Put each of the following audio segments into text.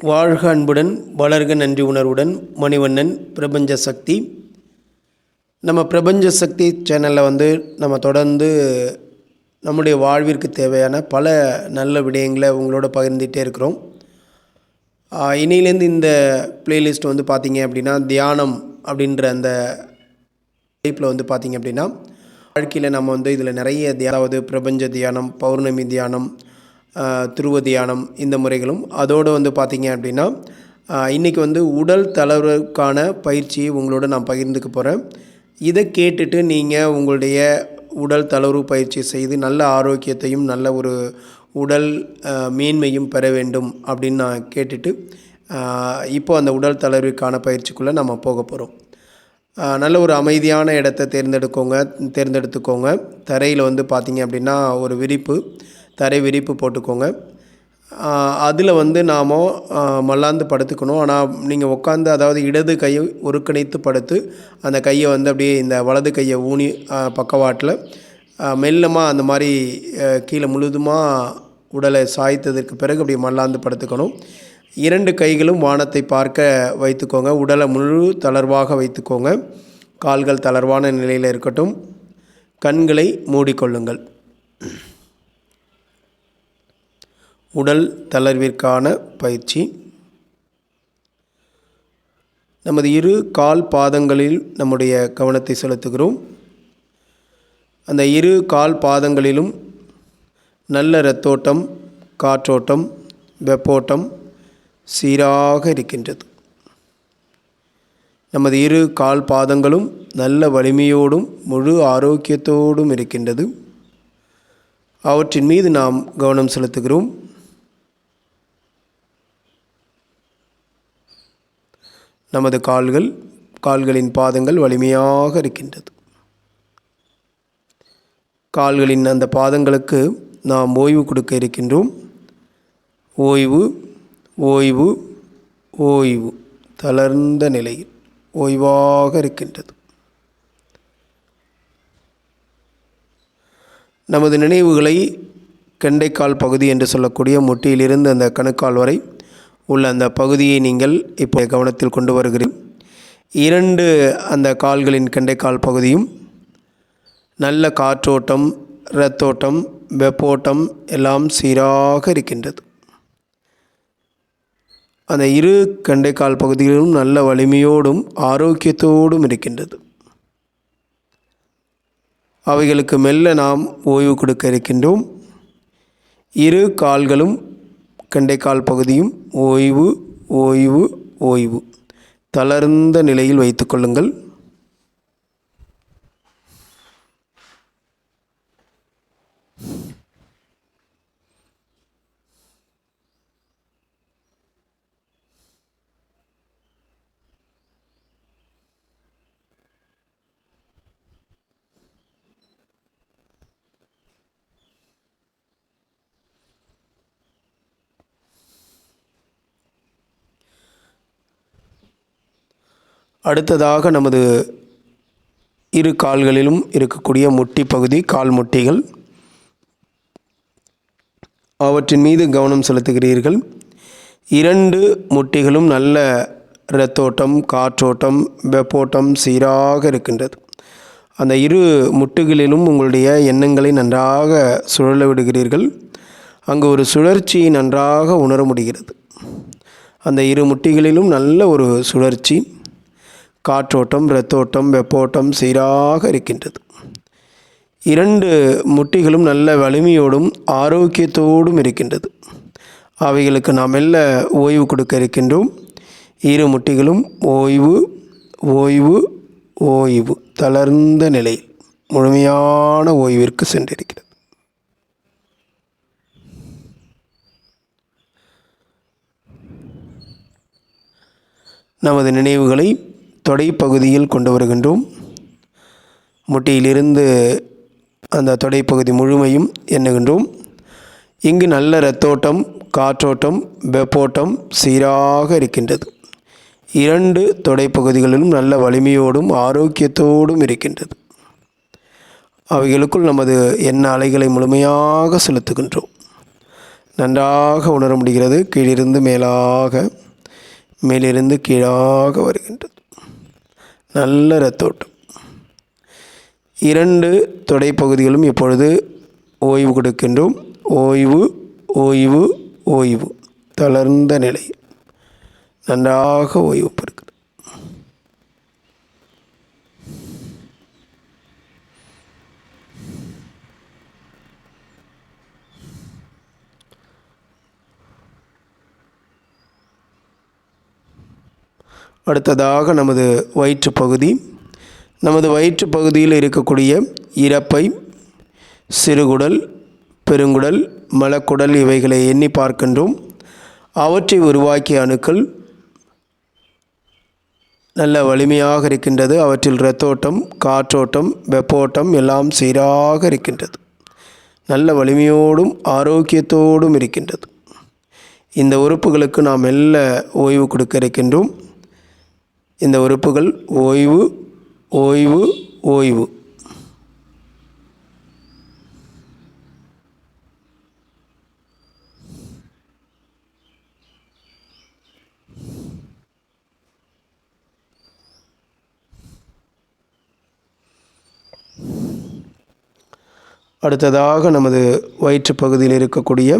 வாழ்க அன்புடன் வளர்க நன்றி உணர்வுடன் மணிவண்ணன் பிரபஞ்ச சக்தி. நம்ம பிரபஞ்ச சக்தி சேனலில் வந்து நம்ம தொடர்ந்து நம்முடைய வாழ்விற்கு தேவையான பல நல்ல விடயங்களை உங்களோட பகிர்ந்துகிட்டே இருக்கிறோம். ஆஹ் இன்னையிலேருந்து இந்த பிளேலிஸ்ட் வந்து பார்த்திங்க அப்படின்னா தியானம் அப்படின்ற அந்த டைப்பில் வந்து பார்த்திங்க அப்படின்னா வாழ்க்கையில் நம்ம வந்து இதில் நிறைய அதாவது பிரபஞ்ச தியானம் பௌர்ணமி தியானம் திருவதியானம் இந்த முறைகளும். அதோடு வந்து பார்த்திங்க அப்படின்னா இன்றைக்கி வந்து உடல் தளர்வுக்கான பயிற்சியை உங்களோட நான் பகிர்ந்துக்க போகிறேன் இதை கேட்டுட்டு நீங்கள் உங்களுடைய உடல் தளர்வு பயிற்சி செய்து நல்ல ஆரோக்கியத்தையும் நல்ல ஒரு உடல் மேன்மையும் பெற வேண்டும் அப்படின்னு நான் கேட்டுட்டு இப்போ அந்த உடல் தளர்வுக்கான பயிற்சிக்குள்ளே நம்ம போக போகிறோம் நல்ல ஒரு அமைதியான இடத்த தேர்ந்தெடுக்கோங்க தேர்ந்தெடுத்துக்கோங்க. தரையில் வந்து பார்த்திங்க அப்படின்னா ஒரு விரிப்பு. தரை விரிப்பு போட்டுக்கோங்க. அதில் வந்து நாம் மல்லாந்து படுத்துக்கணும். ஆனால் நீங்கள் உட்காந்து அதாவது இடது கையை ஒருங்கிணைத்து படுத்து அந்த கையை வந்து அப்படியே இந்த வலது கையை ஊனி பக்கவாட்டில் மெல்லமாக அந்த மாதிரி கீழே முழுதுமாக உடலை சாய்த்ததற்கு பிறகு அப்படியே மல்லாந்து படுத்துக்கணும். இரண்டு கைகளும் வானத்தை பார்க்க வைத்துக்கோங்க. உடலை முழு தளர்வாக வைத்துக்கோங்க. கால்கள் தளர்வான நிலையில் இருக்கட்டும். கண்களை மூடிக்கொள்ளுங்கள். உடல் தளர்விற்கான பயிற்சி. நமது இரு கால் பாதங்களில் நம்முடைய கவனத்தை செலுத்துகிறோம். அந்த இரு கால் பாதங்களிலும் நல்ல இரத்தோட்டம் காற்றோட்டம் வெப்போட்டம் சீராக இருக்கின்றது. நமது இரு கால் பாதங்களும் நல்ல வலிமையோடும் முழு ஆரோக்கியத்தோடும் இருக்கின்றது. அவற்றின் மீது நாம் கவனம் செலுத்துகிறோம். நமது கால்கள் கால்களின் பாதங்கள் வலிமையாக இருக்கின்றது. கால்களின் அந்த பாதங்களுக்கு நாம் ஓய்வு கொடுக்க இருக்கின்றோம். ஓய்வு ஓய்வு ஓய்வு தளர்ந்த நிலையில் ஓய்வாக இருக்கின்றது. நமது நினைவுகளை கெண்டைக்கால் பகுதி என்று சொல்லக்கூடிய முட்டியிலிருந்து அந்த கணுக்கால் வரை உள்ள அந்த பகுதியை நீங்கள் இப்போ கவனத்தில் கொண்டு வருகிறீர்கள் இரண்டு அந்த கால்களின் கெண்டைக்கால் பகுதியும் நல்ல காற்றோட்டம் இரத்தோட்டம் வெப்போட்டம் எல்லாம் சீராக இருக்கின்றது. அந்த இரு கண்டைக்கால் பகுதிகளிலும் நல்ல வலிமையோடும் ஆரோக்கியத்தோடும் இருக்கின்றது. அவைகளுக்கு மெல்ல நாம் ஓய்வு கொடுக்க இருக்கின்றோம். இரு கால்களும் கண்டைக்கால் பகுதியும் ஓய்வு ஓய்வு ஓய்வு. தளர்ந்த நிலையில் வைத்துக்கொள்ளுங்கள் அடுத்ததாக நமது இரு கால்களிலும் இருக்கக்கூடிய முட்டி பகுதி கால் முட்டிகள். அவற்றின் மீது கவனம் செலுத்துகிறீர்கள். இரண்டு முட்டிகளும் நல்ல இரத்தோட்டம் காற்றோட்டம் வெப்போட்டம் சீராக இருக்கின்றது. அந்த இரு முட்டுகளிலும் உங்களுடைய எண்ணங்களை நன்றாக சுழல விடுகிறீர்கள். அங்கு ஒரு சுழற்சியை நன்றாக உணர முடிகிறது. அந்த இரு முட்டிகளிலும் நல்ல ஒரு சுழற்சி. காற்றோட்டம் இரத்தோட்டம் வெப்போட்டம் சீராக இருக்கின்றது. இரண்டு முட்டிகளும் நல்ல வலிமையோடும் ஆரோக்கியத்தோடும் இருக்கின்றது. அவைகளுக்கு நாம் மெல்ல ஓய்வு கொடுக்க இருக்கின்றோம். இரு முட்டிகளும் ஓய்வு ஓய்வு ஓய்வு தளர்ந்த நிலையில் முழுமையான ஓய்விற்கு சென்றிருக்கிறது. நமது நினைவுகளை தொடைப்பகுதியில் கொண்டு வருகின்றோம். முட்டியிலிருந்து அந்த தொடைப்பகுதி முழுமையும் எண்ணுகின்றோம். இங்கு நல்ல இரத்தோட்டம் காற்றோட்டம் வெப்போட்டம் சீராக இருக்கின்றது. இரண்டு தொடைப்பகுதிகளிலும் நல்ல வலிமையோடும் ஆரோக்கியத்தோடும் இருக்கின்றது. அவைகளுக்குள் நமது எண்ண அலைகளை முழுமையாக செலுத்துகின்றோம். நன்றாக உணர முடிகிறது. கீழிருந்து மேலாக மேலிருந்து கீழாக வருகின்றது. நல்ல ரத்தோட்டம். இரண்டு தொடை பகுதிகளும் இப்பொழுது ஓய்வு கொடுக்கின்றோம். ஓய்வு ஓய்வு ஓய்வு. தளர்ந்த நிலை. நன்றாக ஓய்வு அடுத்ததாக நமது வயிற்று பகுதி. நமது வயிற்று பகுதியில் இருக்கக்கூடிய இறப்பை சிறுகுடல் பெருங்குடல் மலக்குடல் இவைகளை எண்ணி பார்க்கின்றோம். அவற்றை உருவாக்கிய அணுக்கள் நல்ல வலிமையாக இருக்கின்றது. அவற்றில் இரத்தோட்டம் காற்றோட்டம் வெப்போட்டம் எல்லாம் சீராக இருக்கின்றது. நல்ல வலிமையோடும் ஆரோக்கியத்தோடும் இருக்கின்றது. இந்த உறுப்புகளுக்கு நாம் மெல்ல ஓய்வு கொடுக்க இருக்கின்றோம். இந்த உறுப்புகள் ஓய்வு ஓய்வு ஓய்வு. அடுத்ததாக நமது வயிற்று பகுதியில் இருக்கக்கூடிய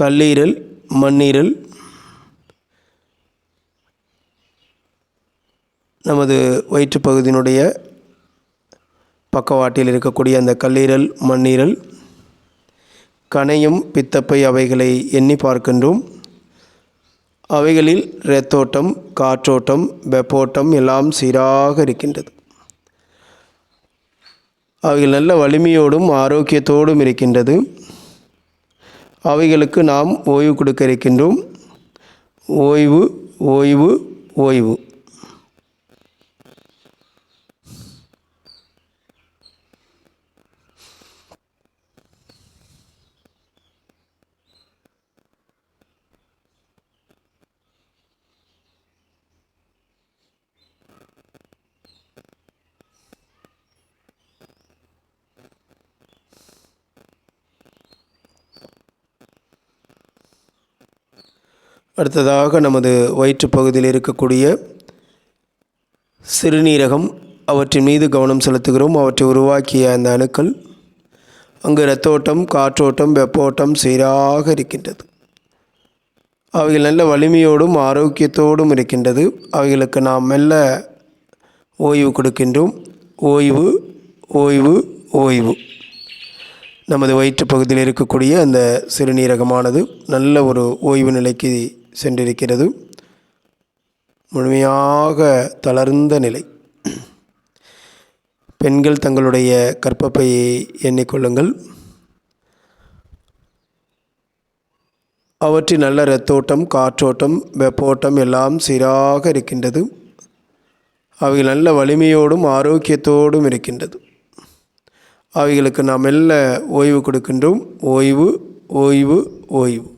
கல்லீரல் மண்ணீரல் நமது வயிற்று பகுதியினுடைய பக்கவாட்டில் இருக்கக்கூடிய அந்த கல்லீரல் மண்ணீரல் கணையும் பித்தப்பை அவைகளை எண்ணி பார்க்கின்றோம். அவைகளில் இரத்தோட்டம் காற்றோட்டம் வெப்போட்டம் எல்லாம் சீராக இருக்கின்றது. அவைகள் நல்ல வலிமையோடும் ஆரோக்கியத்தோடும் இருக்கின்றது. அவைகளுக்கு நாம் ஓய்வு கொடுக்க இருக்கின்றோம். ஓய்வு ஓய்வு ஓய்வு. அடுத்ததாக நமது வயிற்று பகுதியில் இருக்கக்கூடிய சிறுநீரகம் அவற்றின் மீது கவனம் செலுத்துகிறோம். அவற்றை உருவாக்கிய அந்த அணுக்கள் அங்கு இரத்தோட்டம் காற்றோட்டம் வெப்போட்டம் சீராக இருக்கின்றது. அவைகள் நல்ல வலிமையோடும் ஆரோக்கியத்தோடும் இருக்கின்றது. அவைகளுக்கு நாம் மெல்ல ஓய்வு கொடுக்கின்றோம். ஓய்வு ஓய்வு ஓய்வு. நமது வயிற்று பகுதியில் இருக்கக்கூடிய அந்த சிறுநீரகமானது நல்ல ஒரு ஓய்வு நிலைக்கு சென்றிருக்கிறது. முழுமையாக தளர்ந்த நிலை. பெண்கள் தங்களுடைய கற்பப்பையை எண்ணிக்கொள்ளுங்கள். அவற்றில் நல்ல இரத்தோட்டம் காற்றோட்டம் வெப்போட்டம் எல்லாம் சீராக இருக்கின்றது. அவைகள் நல்ல வலிமையோடும் ஆரோக்கியத்தோடும் இருக்கின்றது. அவைகளுக்கு நாம் மெல்ல ஓய்வு கொடுக்கின்றோம். ஓய்வு ஓய்வு ஓய்வு.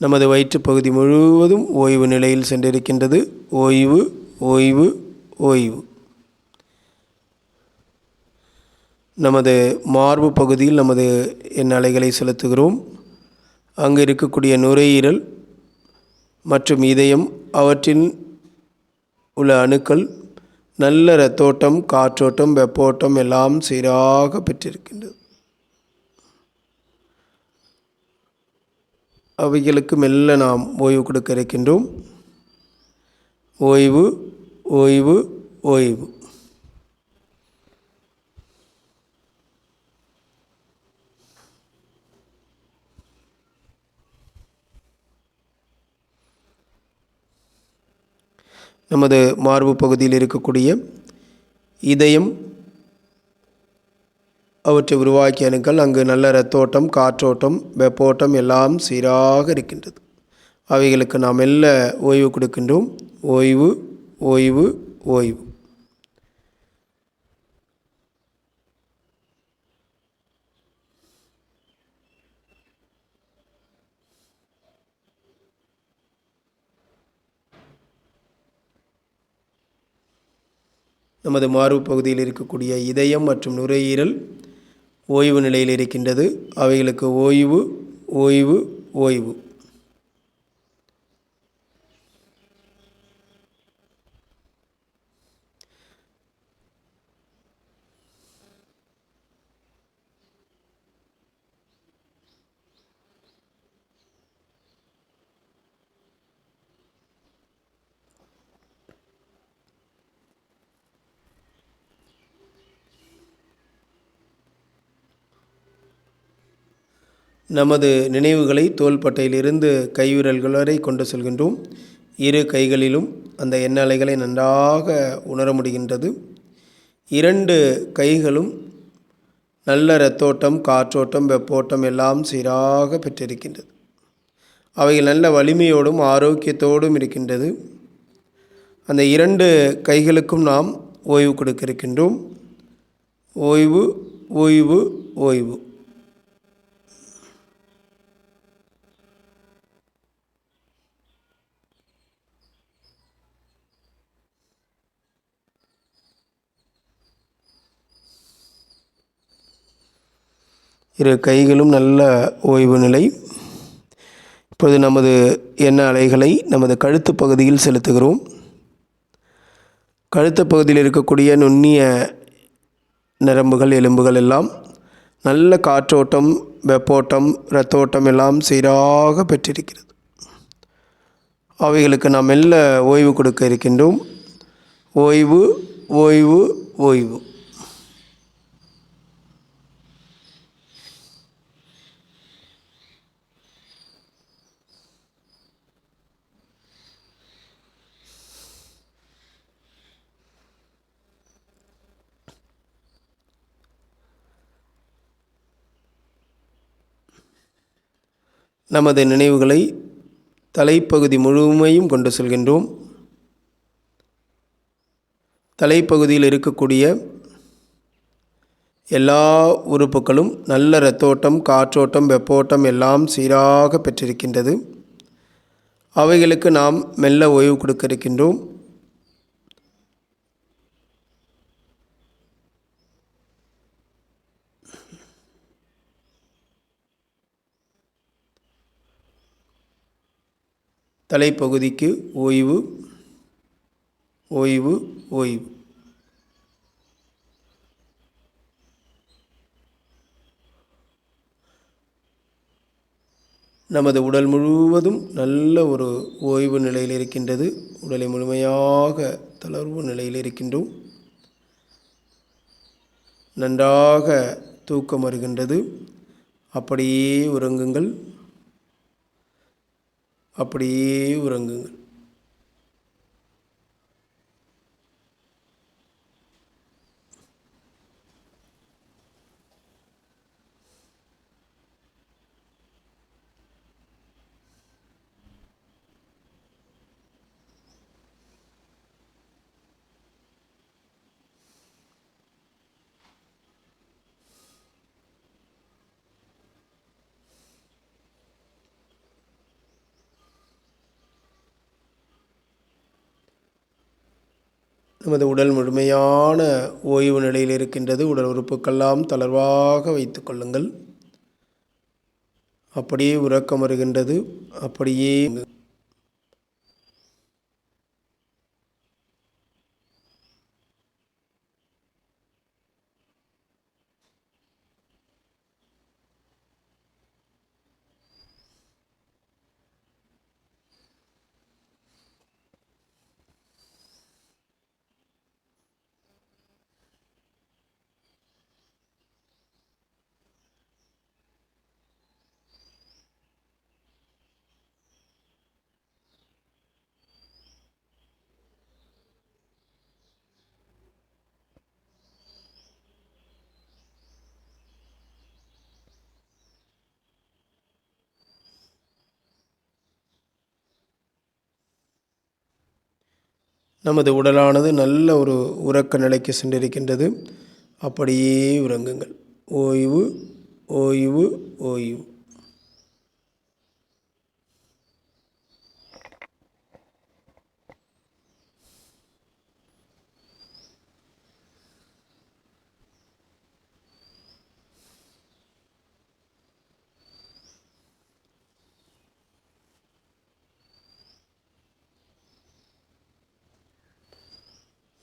நமது வயிற்றுப்பகுதி முழுவதும் ஓய்வு நிலையில் சென்றிருக்கின்றது. ஓய்வு ஓய்வு ஓய்வு. நமது மார்பு பகுதியில் நமது என் அலைகளை செலுத்துகிறோம். அங்கு இருக்கக்கூடிய நுரையீரல் மற்றும் இதயம் அவற்றின் உள்ள அணுக்கள் நல்ல ரத்தோட்டம் காற்றோட்டம் வெப்போட்டம் எல்லாம் சீராக பெற்றிருக்கின்றது. அவைகளுக்கு மெல்ல நாம் ஓய்வு கொடுக்க இருக்கின்றோம். ஓய்வு ஓய்வு ஓய்வு. நமது மார்பு பகுதியில் இருக்கக்கூடிய இதயம் அவற்றை உருவாக்கி அணுக்கள் அங்கு நல்ல ரத்தோட்டம் காற்றோட்டம் வெப்போட்டம் எல்லாம் சீராக இருக்கின்றது. அவைகளுக்கு நாம் மெல்ல ஓய்வு கொடுக்கின்றோம். ஓய்வு ஓய்வு ஓய்வு. நமது மார்பு பகுதியில் இருக்கக்கூடிய இதயம் மற்றும் நுரையீரல் ஓய்வு நிலையில் இருக்கின்றது. அவைகளுக்கு ஓய்வு ஓய்வு ஓய்வு. நமது நினைவுகளை தோள்பட்டையிலிருந்து கைவிரல்கள் வரை கொண்டு செல்கின்றோம். இரு கைகளிலும் அந்த எண்ணலைகளை நன்றாக உணர முடிகின்றது. இரண்டு கைகளும் நல்ல ரத்தோட்டம் காற்றோட்டம் வெப்போட்டம் எல்லாம் சீராக பெற்றிருக்கின்றது. அவைகள் நல்ல வலிமையோடும் ஆரோக்கியத்தோடும் இருக்கின்றது. அந்த இரண்டு கைகளுக்கும் நாம் ஓய்வு கொடுக்க இருக்கின்றோம். ஓய்வு ஓய்வு ஓய்வு. இரு கைகளும் நல்ல ஓய்வு நிலை. இப்போது நமது எண்ண அலைகளை நமது கழுத்து பகுதியில் செலுத்துகிறோம். கழுத்து பகுதியில் இருக்கக்கூடிய நுண்ணிய நரம்புகள் எலும்புகள் எல்லாம் நல்ல காற்றோட்டம் வெப்போட்டம் இரத்தோட்டம் எல்லாம் சீராக பெற்றிருக்கிறது. அவைகளுக்கு நாம் மெல்ல ஓய்வு கொடுக்க இருக்கின்றோம். ஓய்வு ஓய்வு ஓய்வு. நமது நினைவுகளை தலைப்பகுதி முழுமையும் கொண்டு செல்கின்றோம். தலைப்பகுதியில் இருக்கக்கூடிய எல்லா உறுப்புகளும் நல்ல இரத்தோட்டம் காற்றோட்டம் வெப்போட்டம் எல்லாம் சீராக பெற்றிருக்கின்றது. அவைகளுக்கு நாம் மெல்ல ஓய்வு கொடுக்க இருக்கின்றோம். தலைப்பகுதிக்கு ஓய்வு ஓய்வு ஓய்வு. நமது உடல் முழுவதும் நல்ல ஒரு ஓய்வு நிலையில் இருக்கின்றது. உடலை முழுமையாக தளர்வு நிலையில் இருக்கின்றோம். நன்றாக தூக்கம் வருகின்றது. அப்படியே உறங்குங்கள். அப்படியே உறங்குங்கள். நமது உடல் முழுமையான ஓய்வு நிலையில் இருக்கின்றது. உடல் உறுப்புக்கெல்லாம் தளர்வாக வைத்து கொள்ளுங்கள். அப்படியே உறக்கம் வருகின்றது. அப்படியே நமது உடலானது நல்ல ஒரு உறக்க நிலைக்கு சென்றிருக்கின்றது. அப்படியே உறங்குங்கள். ஓய்வு ஓய்வு ஓய்வு.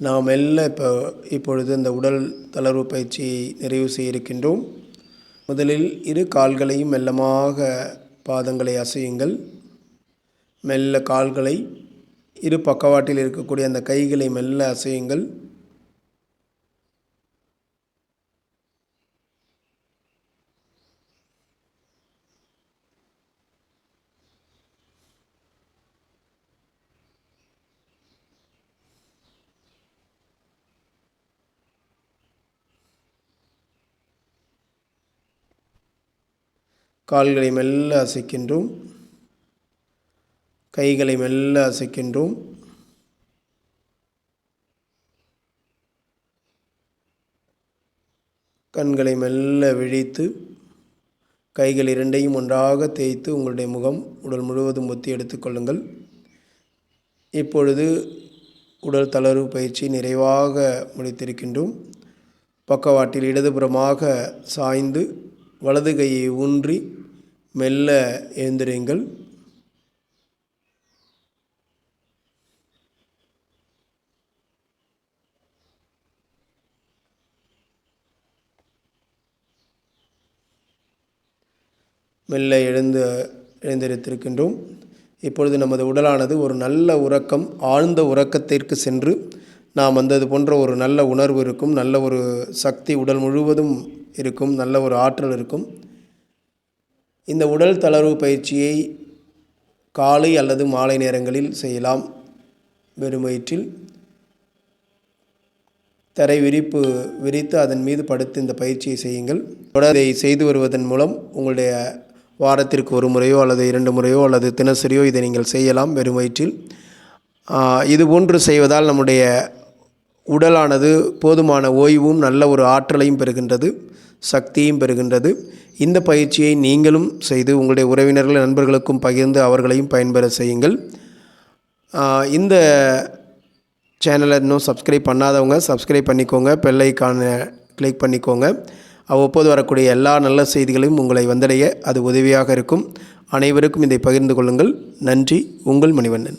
நாம் எல்லாம் இப்போ இப்பொழுது இந்த உடல் தளர்வு பயிற்சியை நிறைவு செய்ய இருக்கின்றோம் முதலில் இரு கால்களையும் மெல்லமாக பாதங்களை அசையுங்கள். மெல்ல கால்களை இரு பக்கவாட்டில் இருக்கக்கூடிய அந்த கைகளை மெல்ல அசையுங்கள். கால்களை மெல்ல அசைக்கின்றோம். கைகளை மெல்ல அசைக்கின்றோம். கண்களை மெல்ல விழித்து கைகள் இரண்டையும் ஒன்றாக தேய்த்து உங்களுடைய முகம் உடல் முழுவதும் ஒத்தி எடுத்துக்கொள்ளுங்கள் இப்பொழுது உடல் தளர்வு பயிற்சி நிறைவாக முடித்திருக்கின்றோம். பக்கவாட்டில் இடதுபுறமாக சாய்ந்து வலது கையை ஊன்றி மெல்ல எழுந்திருங்கள் மெல்ல எழுந்து எழுந்திருத்திருக்கின்றோம். இப்பொழுது நமது உடலானது ஒரு நல்ல உறக்கம் ஆழ்ந்த உறக்கத்திற்கு சென்று நாம் வந்தது போன்ற ஒரு நல்ல உணர்வு இருக்கும் நல்ல ஒரு சக்தி உடல் முழுவதும் இருக்கும் நல்ல ஒரு ஆற்றல் இருக்கும். இந்த உடல் தளர்வு பயிற்சியை காலை அல்லது மாலை நேரங்களில் செய்யலாம். வெறும் வயிற்றில் தரை விரிப்பு விரித்து அதன் மீது படுத்து இந்த பயிற்சியை செய்யுங்கள். தொடர் இதை செய்து வருவதன் மூலம் உங்களுடைய வாரத்திற்கு ஒரு முறையோ அல்லது இரண்டு முறையோ அல்லது தினசரியோ இதை நீங்கள் செய்யலாம். வெறும் வயிற்றில் இதுபோன்று இது போன்று செய்வதால் நம்முடைய உடலானது போதுமான ஓய்வும் நல்ல ஒரு ஆற்றலையும் பெறுகின்றது. சக்தியும் பெறுகின்றது. இந்த பயிற்சியை நீங்களும் செய்து உங்களுடைய உறவினர்கள் நண்பர்களுக்கும் பகிர்ந்து அவர்களையும் பயன்பெற செய்யுங்கள். இந்த சேனலை இன்னும் சப்ஸ்கிரைப் பண்ணாதவங்க சப்ஸ்கிரைப் பண்ணிக்கோங்க பெல்லைக்கான கிளிக் பண்ணிக்கோங்க. அவ்வப்போது வரக்கூடிய எல்லா நல்ல செய்திகளையும் உங்களை வந்தடைய அது உதவியாக இருக்கும். அனைவருக்கும் இதை பகிர்ந்து கொள்ளுங்கள். நன்றி. உங்கள் மணிவண்ணன்.